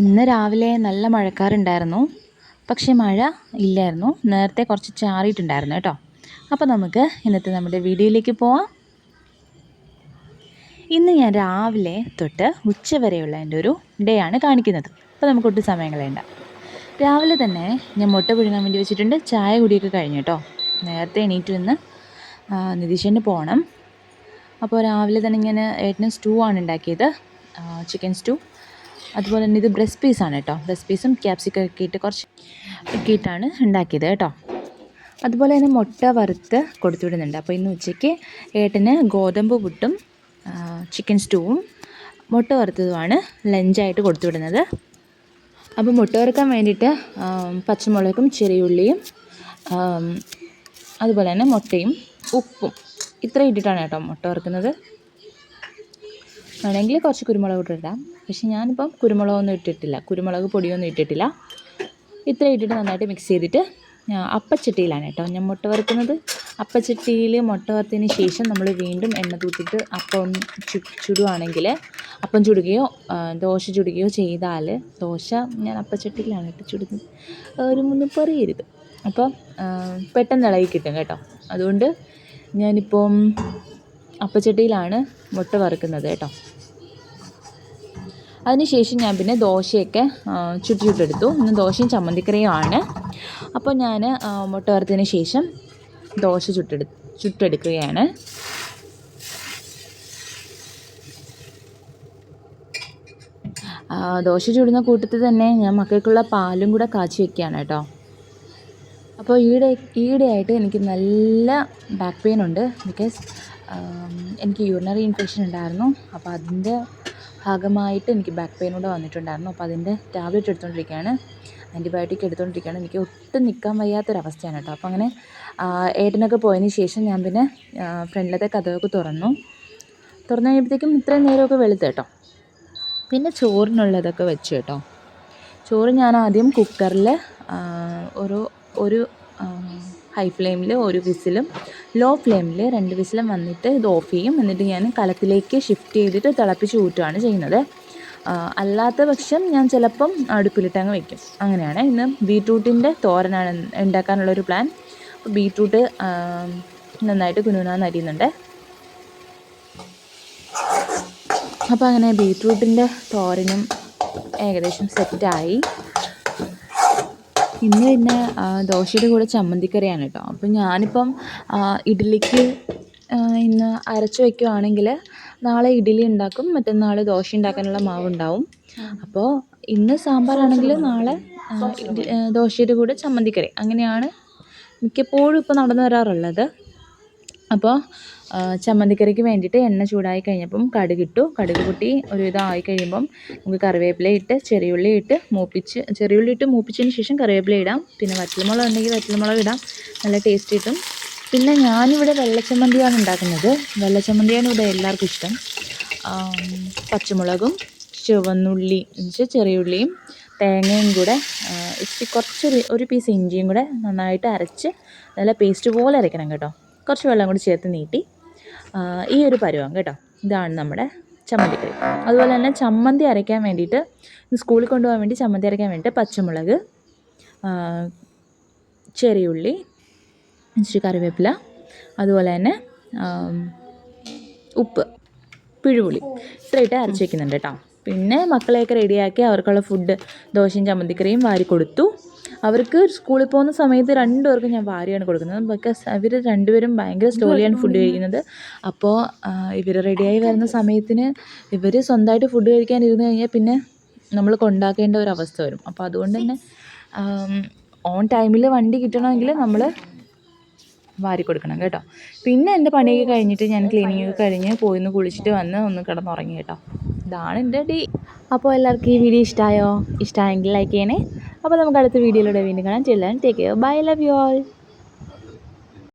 ഇന്ന് രാവിലെ നല്ല മഴക്കാറുണ്ടായിരുന്നു. പക്ഷെ മഴ ഇല്ലായിരുന്നു. നേരത്തെ കുറച്ച് ചാറിയിട്ടുണ്ടായിരുന്നു കേട്ടോ. അപ്പോൾ നമുക്ക് ഇന്നത്തെ നമ്മുടെ വീഡിയോയിലേക്ക് പോവാം. ഇന്ന് ഞാൻ രാവിലെ തൊട്ട് ഉച്ച വരെയുള്ള എന്റെ ഒരു ഡേ ആണ് കാണിക്കുന്നത്. അപ്പോൾ നമുക്ക് ഒട്ടും സമയം കളയണ്ട. രാവിലെ തന്നെ ഞാൻ മുട്ട പുഴുങ്ങാൻ വേണ്ടി വെച്ചിട്ടുണ്ട്. ചായ കുടിയൊക്കെ കഴിഞ്ഞു കേട്ടോ. നേരത്തെ എണീറ്റ് നിന്ന് നിതീഷന് പോകണം അപ്പോൾ രാവിലെ തന്നെ ഇങ്ങനെ ഏട്ടന് സ്റ്റൂ ആണ് ഉണ്ടാക്കിയത്. Chicken stew. അതുപോലെ തന്നെ ഇത് ബ്രസ്റ്റ് പീസാണ് കേട്ടോ. ബ്രസ്റ്റ് പീസും ക്യാപ്സിക്കം ഒക്കെ ഇട്ട് കുറച്ച് ഒക്കെ ഇട്ടാണ് ഉണ്ടാക്കിയത് കേട്ടോ. അതുപോലെ തന്നെ മുട്ട വറുത്ത് കൊടുത്തുവിടുന്നുണ്ട്. അപ്പോൾ ഇന്ന് ഉച്ചയ്ക്ക് ഏട്ടന് ഗോതമ്പ് പുട്ടും ചിക്കൻ സ്റ്റൂവും മുട്ട വറുത്തതുമാണ് ലഞ്ചായിട്ട് കൊടുത്തുവിടുന്നത്. അപ്പോൾ മുട്ട വറുക്കാൻ വേണ്ടിയിട്ട് പച്ചമുളകും ചെറിയുള്ളിയും അതുപോലെ തന്നെ മുട്ടയും ഉപ്പും ഇത്ര ഇട്ടിട്ടാണ് കേട്ടോ മുട്ട വറുക്കുന്നത്. വേണമെങ്കിൽ കുറച്ച് കുരുമുളക് ഇട്ടിടാം പക്ഷേ ഞാനിപ്പം കുരുമുളകൊന്നും ഇട്ടിട്ടില്ല. കുരുമുളക് പൊടിയൊന്നും ഇട്ടിട്ടില്ല. ഇത്ര ഇട്ടിട്ട് നന്നായിട്ട് മിക്സ് ചെയ്തിട്ട് അപ്പച്ചട്ടിയിലാണ് കേട്ടോ ഞാൻ മുട്ട വറുക്കുന്നത്. അപ്പച്ചട്ടിയിൽ മുട്ട വറുത്തതിന് ശേഷം നമ്മൾ വീണ്ടും എണ്ണ തൂത്തിട്ട് അപ്പം ചു ചുടുവാണെങ്കിൽ അപ്പം ചുടുകയോ ദോശ ചുടുകയോ ചെയ്താൽ ദോശ ഞാൻ അപ്പച്ചട്ടിയിലാണ് കേട്ടോ ചുടുന്നത്. ഒരു മുന്ന് പറയരുത്. അപ്പം പെട്ടെന്ന് ഇളകി കിട്ടും കേട്ടോ. അതുകൊണ്ട് ഞാനിപ്പം അപ്പച്ചട്ടിയിലാണ് മുട്ട വറുക്കുന്നത് കേട്ടോ. അതിനുശേഷം ഞാൻ പിന്നെ ദോശയൊക്കെ ചുട്ടി ചുട്ടെടുത്തു ഇന്ന് ദോശയും ചമ്മന്തിക്കറിയും ആണ് അപ്പോൾ ഞാൻ മുട്ട വറുത്തതിന് ശേഷം ദോശ ചുട്ടെടു ചുട്ടെടുക്കുകയാണ്. ദോശ ചുടുന്ന കൂട്ടത്തിൽ തന്നെ ഞാൻ മക്കൾക്കുള്ള പാലും കൂടെ കാച്ചി വെക്കുകയാണ് കേട്ടോ. അപ്പോൾ ഈയിടെ ഈയിടെയായിട്ട് എനിക്ക് നല്ല ബാക്ക് പെയിൻ ഉണ്ട്. ബിക്കോസ് എനിക്ക് യൂറിനറി ഇൻഫെക്ഷൻ ഉണ്ടായിരുന്നു. അപ്പോൾ അതിന്റെ ഭാഗമായിട്ട് എനിക്ക് ബാക്ക് പെയിൻ കൂടെ വന്നിട്ടുണ്ടായിരുന്നു. അപ്പോൾ അതിന്റെ ടാബ്ലറ്റ് എടുത്തുകൊണ്ടിരിക്കുകയാണ് ആന്റിബയോട്ടിക് എടുത്തുകൊണ്ടിരിക്കുകയാണ് എനിക്ക് ഒട്ടും നിൽക്കാൻ വയ്യാത്തൊരവസ്ഥയാണ് കേട്ടോ. അപ്പോൾ അങ്ങനെ ഏട്ടനൊക്കെ പോയതിന് ശേഷം ഞാൻ പിന്നെ ഫ്രണ്ടിലത്തെ കഥകൊക്കെ തുറന്നു. തുറന്നു കഴിയുമ്പോഴത്തേക്കും ഇത്രയും നേരമൊക്കെ വെളുത്ത് കേട്ടോ. പിന്നെ ചോറിനുള്ളതൊക്കെ വെച്ചു കേട്ടോ. ചോറ് ഞാൻ ആദ്യം കുക്കറിൽ ഒരു ഒരു ഹൈ ഫ്ലെയിമിൽ ഒരു വിസിലും ലോ ഫ്ലെയിമിൽ രണ്ട് വിസിലും വന്നിട്ട് ഇത് ഓഫ് ചെയ്യും. എന്നിട്ട് ഞാൻ കലത്തിലേക്ക് ഷിഫ്റ്റ് ചെയ്തിട്ട് തിളപ്പിച്ച് ഊറ്റുകയാണ് ചെയ്യുന്നത്. അല്ലാത്ത പക്ഷം ഞാൻ ചിലപ്പം അടുപ്പിലിട്ടങ്ങ് വയ്ക്കും അങ്ങനെയാണ് ഇന്ന് ബീട്രൂട്ടിന്റെ തോരനാണ് ഉണ്ടാക്കാനുള്ളൊരു പ്ലാൻ ബീട്രൂട്ട് നന്നായിട്ട് കുനുകുനാന്ന് അരിയുന്നുണ്ട്. അപ്പോൾ അങ്ങനെ ബീട്രൂട്ടിന്റെ തോരനും ഏകദേശം സെറ്റായി ഇന്ന് പിന്നെ ദോശയുടെ കൂടെ ചമ്മന്തിക്കറിയാണ് കേട്ടോ. അപ്പം ഞാനിപ്പം ഇഡ്ഡലിക്ക് ഇന്ന് അരച്ച് വയ്ക്കുവാണെങ്കിൽ നാളെ ഇഡ്ഡലി ഉണ്ടാക്കും മറ്റന്നാൾ ദോശ ഉണ്ടാക്കാനുള്ള മാവ് ഉണ്ടാവും അപ്പോൾ ഇന്ന് സാമ്പാറാണെങ്കിൽ നാളെ ദോശയുടെ കൂടെ ചമ്മന്തിക്കറി. അങ്ങനെയാണ് മിക്കപ്പോഴും ഇപ്പോൾ നടന്നു വരാറുള്ളത്. അപ്പോൾ ചമ്മന്തിക്കറിക്ക് വേണ്ടിയിട്ട് എണ്ണ ചൂടായി കഴിഞ്ഞപ്പം കടുകിട്ടു. കടുക് പൊട്ടി ഒരു ആയി കഴിയുമ്പം നമുക്ക് കറിവേപ്പില ഇട്ട് ചെറിയുള്ളി ഇട്ട് മൂപ്പിച്ച് ചെറിയുള്ളി ഇട്ട് മൂപ്പിച്ചതിന് ശേഷം കറിവേപ്പില ഇടാം. പിന്നെ വറ്റൽമുളക് ഉണ്ടെങ്കിൽ വറ്റൽമുളക് ഇടാം. നല്ല ടേസ്റ്റ് കിട്ടും. പിന്നെ ഞാനിവിടെ വെള്ളച്ചമ്മന്തിയാണ് ഉണ്ടാക്കുന്നത്. വെള്ളച്ചമ്മന്തിയാണ് ഇവിടെ എല്ലാവർക്കും ഇഷ്ടം. പച്ചമുളകും ചുവന്നുള്ളി വെച്ചാൽ ചെറിയുള്ളിയും തേങ്ങയും കൂടെ ഇച്ചിരി കുറച്ചൊരു ഒരു പീസ് ഇഞ്ചിയും കൂടെ നന്നായിട്ട് അരച്ച് നല്ല പേസ്റ്റ് പോലെ അരയ്ക്കണം കേട്ടോ. കുറച്ച് വെള്ളം കൂടി ചേർത്ത് നീട്ടി ഈ ഒരു പരുവം കേട്ടോ. ഇതാണ് നമ്മുടെ ചമ്മന്തി ചമ്മന്തിക്കറി. അതുപോലെ തന്നെ ചമ്മന്തി അരയ്ക്കാൻ വേണ്ടിയിട്ട് സ്കൂളിൽ കൊണ്ടുപോകാൻ വേണ്ടി ചമ്മന്തി അരയ്ക്കാൻ വേണ്ടിയിട്ട് പച്ചമുളക് ചെറിയുള്ളി ഇച്ചിരി കറിവേപ്പില അതുപോലെ തന്നെ ഉപ്പ് പിഴുപുളി ഇത്രയിട്ട് അരച്ച് വയ്ക്കുന്നുണ്ട് കേട്ടോ. പിന്നെ മക്കളെയൊക്കെ റെഡിയാക്കി അവർക്കുള്ള ഫുഡ് ദോശയും ചമ്മന്തിക്കറിയും വാരി കൊടുത്തു. അവർക്ക് സ്കൂളിൽ പോകുന്ന സമയത്ത് രണ്ടുപേർക്കും ഞാൻ വാരിയാണ് കൊടുക്കുന്നത്. ബിക്കോസ് ഇവർ രണ്ടുപേരും ഭയങ്കര സ്ലോലിയാണ് ഫുഡ് കഴിക്കുന്നത്. അപ്പോൾ ഇവർ റെഡിയായി വരുന്ന സമയത്തിന് ഇവർ സ്വന്തമായിട്ട് ഫുഡ് കഴിക്കാൻ ഇരുന്ന് കഴിഞ്ഞാൽ പിന്നെ നമ്മൾ കൊണ്ടാക്കേണ്ട ഒരു അവസ്ഥ വരും. അപ്പോൾ അതുകൊണ്ട് തന്നെ ഓൺ ടൈമിൽ വണ്ടി കിട്ടണമെങ്കിൽ നമ്മൾ വാരി കൊടുക്കണം കേട്ടോ. പിന്നെ എന്റെ പണിയൊക്കെ കഴിഞ്ഞിട്ട് ഞാൻ ക്ലീനിങ് കഴിഞ്ഞ് പോയി ഒന്ന് കുളിച്ചിട്ട് വന്ന് ഒന്ന് കിടന്നുറങ്ങി കേട്ടോ. ഇതാണ് എന്റെ ഡേ അപ്പോൾ എല്ലാവർക്കും ഈ വീഡിയോ ഇഷ്ടമായോ ഇഷ്ടമായെങ്കിൽ ലൈക്ക് ചെയ്യണേ. അപ്പോൾ നമുക്ക് അടുത്ത വീഡിയോയിലൂടെ വീണ്ടും കാണാം. ചെല്ലാൻ take care bye love you all